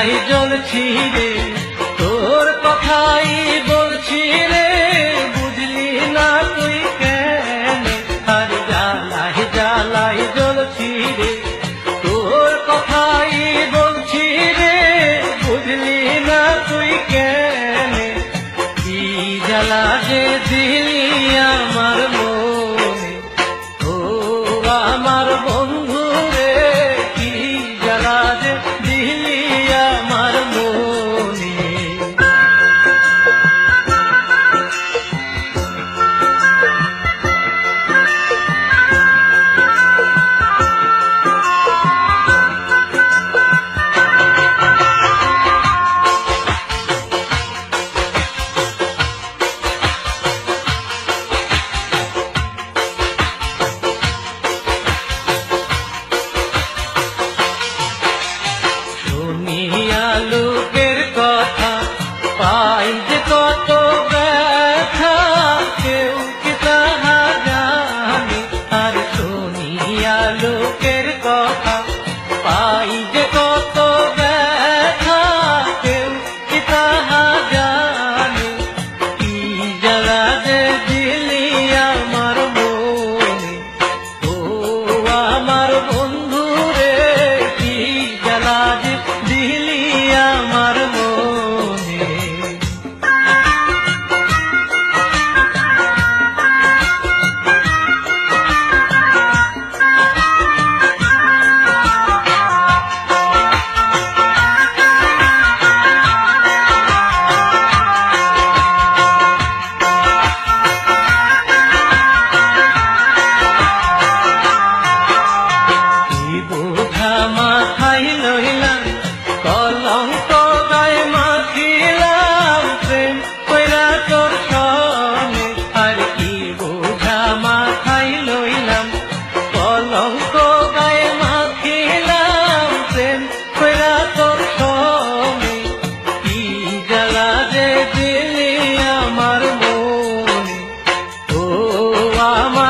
কথাই জ্বলছি রে, তোর কথাই বলছি রে, বুঝলি না তুই কেন? আর জ্বালাই জ্বালাই জ্বলছি রে, তোর কথাই বলছি রে, বুঝলি না তুই কেন? কি জ্বালা যে দিল Mama.